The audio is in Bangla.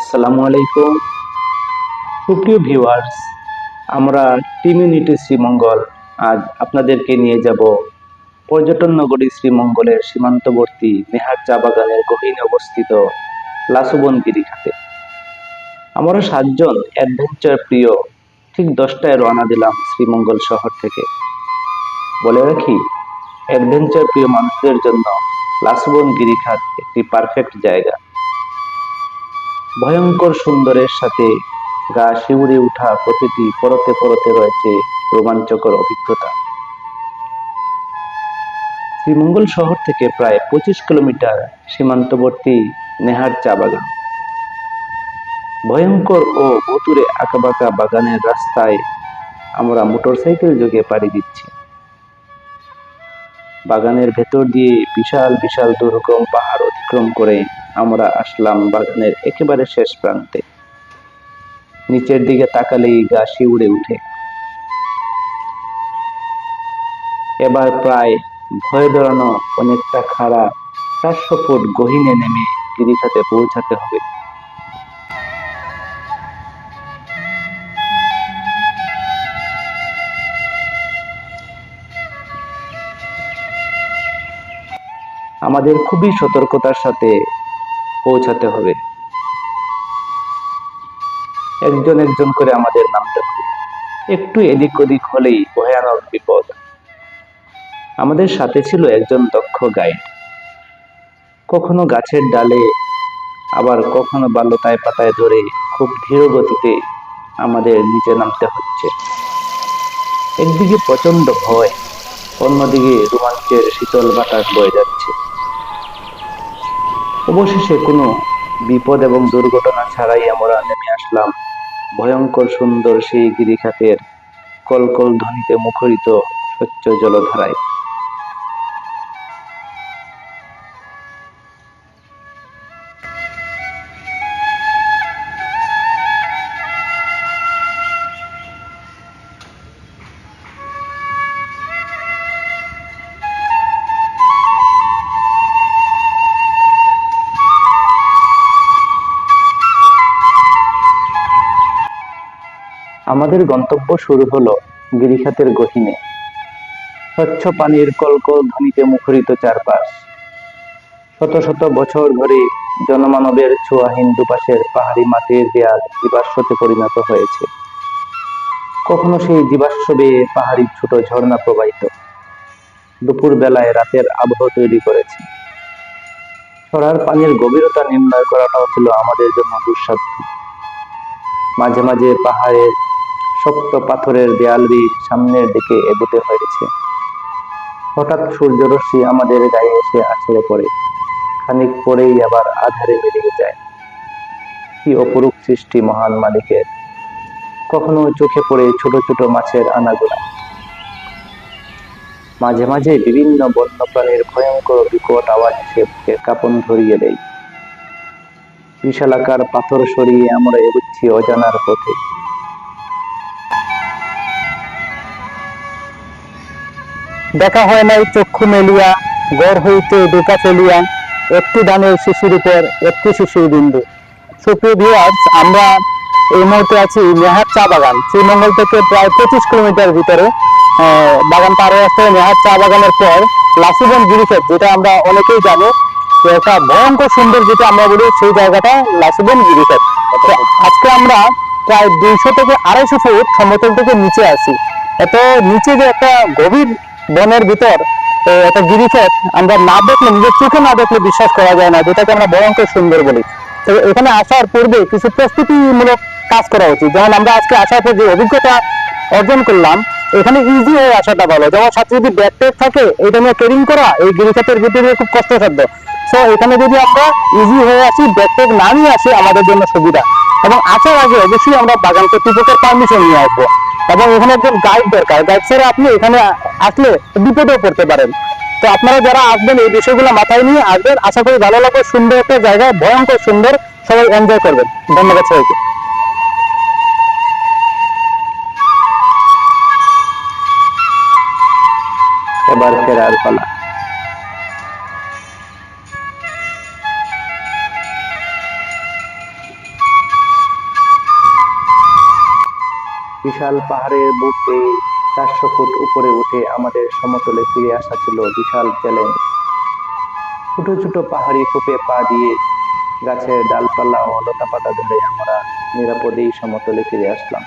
আসসালামু আলাইকুম। সুপ্রিয় ভিউয়ার্স, আমরা টিম ইউনিটি শ্রীমঙ্গল। আজ আপনাদেরকে নিয়ে যাব পর্যটন নগরী শ্রীমঙ্গলের সীমান্তবর্তী নেহার চা বাগানের গহীনে অবস্থিত লাসুবন গিরিখাতে আমরা সাতজন অ্যাডভেঞ্চার প্রিয়, ঠিক দশটায় রওনা দিলাম শ্রীমঙ্গল শহর থেকে। বলে রাখি, অ্যাডভেঞ্চার প্রিয় মানুষদের জন্য লাসুবন গিরিখাত একটি পারফেক্ট জায়গা। ভয়ঙ্কর সুন্দরের সাথে গা শিউরে উঠা প্রতিটি পরতে পরতে রয়েছে রোমাঞ্চকর অভিজ্ঞতা। শ্রীমঙ্গল শহর থেকে প্রায় পঁচিশ কিলোমিটার সীমান্তবর্তী নেহার চা বাগান। ভয়ঙ্কর ও ভুতুরে আঁকাবাঁকা বাগানের রাস্তায় আমরা মোটরসাইকেল যোগে পাড়ি দিচ্ছি। বাগানের ভেতর দিয়ে বিশাল বিশাল দুর্গম পাহাড় অতিক্রম করে আমরা আসলাম বাগানের একেবারে শেষ প্রান্তে। নিচের দিকে তাকালেই গা শিউড়ে উঠে এবার প্রায় ভয় ধরানো অনেকটা খাড়া চারশো ফুট গহীনে নেমে গিরিখাতে পৌঁছাতে হবে। আমাদের খুবই সতর্কতার সাথে পৌঁছাতে হবে। একজন একজন করে আমাদের নামতে হবে। একটু এদিক ওদিক হলেই ভয়ানক বিপদ। আমাদের সাথে ছিল একজন দক্ষ গাইড। কখনো গাছের ডালে, আবার কখনো বাল্যতায় পাতায় ধরে খুব ধীর গতিতে আমাদের নিচে নামতে হচ্ছে। একদিকে প্রচণ্ড ভয়, অন্যদিকে রোমাঞ্চের শীতল বাতাস বয়ে যাচ্ছে। অবশেষে কোনো বিপদ এবং দুর্ঘটনা ছাড়াই আমরা নেমে আসলাম। ভয়ঙ্কর সুন্দর সেই গিরিখাতের কলকল ধ্বনিতে মুখরিত স্বচ্ছ জলধারায়। আমাদের গন্তব্য শুরু হলো গিরিখাতের গহীনে। স্বচ্ছ পানির কলকল ধ্বনিতে মুখরিত চারপাশ। শত শত বছর ধরে জনমানবের ছোঁয়াহীন দুপাশের পাহাড়ি মাটির দেয়াল জীবাশ্মতে পরিণত হয়েছে। কখনো সেই জীবাশ্ম বেয়ে পাহাড়ি ছোট ঝর্ণা প্রবাহিত। দুপুর বেলায় রাতের আবহ তৈরি করেছে। ছড়ার পানির গভীরতা নির্ণয় করাটাও ছিল আমাদের জন্য দুঃসাধ্য। মাঝে মাঝে পাহাড়ের শক্ত পাথরের দেয়াল দিয়ে সামনের দিকে এগোতে হয়েছে। হঠাৎ সূর্যরশ্মি আমাদের গায়ে এসে আছড়ে পড়ে। খানিক পরেই আবার আধারে বেরিয়ে যায়। কি অপরূপ সৃষ্টি মহান মালিকের। কখনো চোখে পড়ে ছোট ছোট মাছের আনাগোনা। মাঝে মাঝে বিভিন্ন বন্যপ্রাণীর ভয়ঙ্কর বিকট আওয়াজ এসে বুকে কাঁপন ধরিয়ে দেয়। বিশালাকার পাথর সরিয়ে আমরা এগুচ্ছি অজানার পথে। দেখা হয় নাই, চক্ষু মেলিয়া, গড় হইতে ডোকা ফেলিয়া, একটি দানের শিশির উপর, একটি শিশির বিন্দু। সুপ্রিয় ভিউয়ার্স আমরা এই মুহূর্তে আছি নেহার চা বাগান। শ্রীমঙ্গল থেকে প্রায় পঁচিশ কিলোমিটার ভিতরে বাগান পার হয়ে আসতে নেহার চা বাগানের পর লাসিবন গিরিখেত যেটা আমরা অনেকেই জানি একটা ভয়ঙ্কর সুন্দর যেটা আমরা বলি সেই জায়গাটা লাসিবন গিরিখেত আজকে আমরা প্রায় দুইশো থেকে আড়াইশো ফুট সমতল থেকে নিচে আসি এত নিচে যে একটা গভীর বনের ভিতর একটা গিরিখেত আমরা না দেখলে, নিজের চোখে না দেখলে বিশ্বাস করা যায় না, যেটাকে আমরা ভয়ঙ্কর সুন্দর বলি। তো এখানে আসার পূর্বে কিছু প্রস্তুতিমূলক কাজ করা উচিত। যেমন আমরা আজকে আসার পর যে অভিজ্ঞতা অর্জন করলাম, এখানে ইজি হয়ে আসাটা ভালো। যেমন সাথে যদি ব্যাগ ট্যাগ থাকে, এটা নিয়ে ট্রেনিং করা, এই গিরিখাতের ভিতরে খুব কষ্টসাধ্য। সো এখানে যদি আমরা ইজি হয়ে আসি ব্যাগ ট্যাগ না নিয়ে আসি, আমাদের জন্য সুবিধা। এবং আসার আগে অবশ্যই আমরা বাগান কর্তৃপক্ষের পারমিশন নিয়ে আসব। এবং এখানে একজন গাইড দরকার। গাইড ছাড়া আপনি এখানে আসলে বিপদেও পড়তে পারেন। তো আপনারা যারা আসবেন, এই বিষয়গুলো মাথায় নিয়ে আসবেন। আশা করি ভালো লাগবে, সুন্দর একটা জায়গা ভয়ঙ্কর সুন্দর সবাই এনজয় করবেন। ধন্যবাদ সবাইকে। বিশাল পাহাড়ের বুকে চারশো ফুট উপরে উঠে আমাদের সমতলে ফিরে আসা ছিল বিশাল চ্যালেঞ্জ। ছোট ছোট পাহাড়ি কূপে পা দিয়ে গাছের ডালপালা ও লতাপাতা ধরে আমরা নিরাপদেই সমতলে ফিরে আসলাম।